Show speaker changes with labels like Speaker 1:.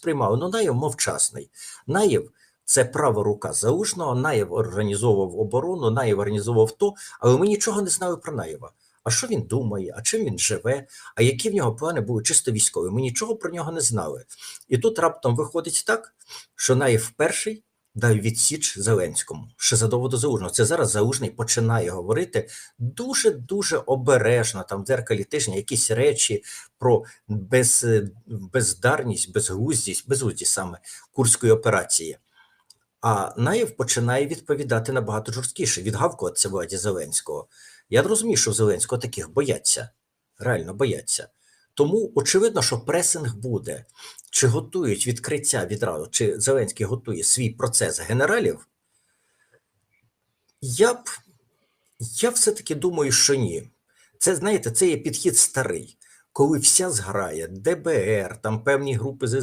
Speaker 1: сприймали. Ну, Наєв мовчасний. Наєв це права рука Залужного, Наєв організовував оборону, Наєв організовував то, але ми нічого не знали про Наєва. А що він думає, а чим він живе, а які в нього плани були чисто військові? Ми нічого про нього не знали. І тут раптом виходить так, що Наєв перший дав відсіч Зеленському, ще задовго до Залужного. Це зараз Залужний починає говорити дуже-дуже обережно, там в дзеркалі тижня якісь речі про без, бездарність, безглуздість, безглуздість саме Курської операції. А Наєв починає відповідати набагато жорсткіше, відгавкуватися владі Зеленського. Я розумію, що в Зеленського таких бояться, реально бояться. Тому очевидно, що пресинг буде. Чи готують відкриття відразу, чи Зеленський готує свій процес генералів? Я б я все-таки думаю, що ні. Це, знаєте, це є підхід старий, коли вся зграя, ДБР, там певні групи з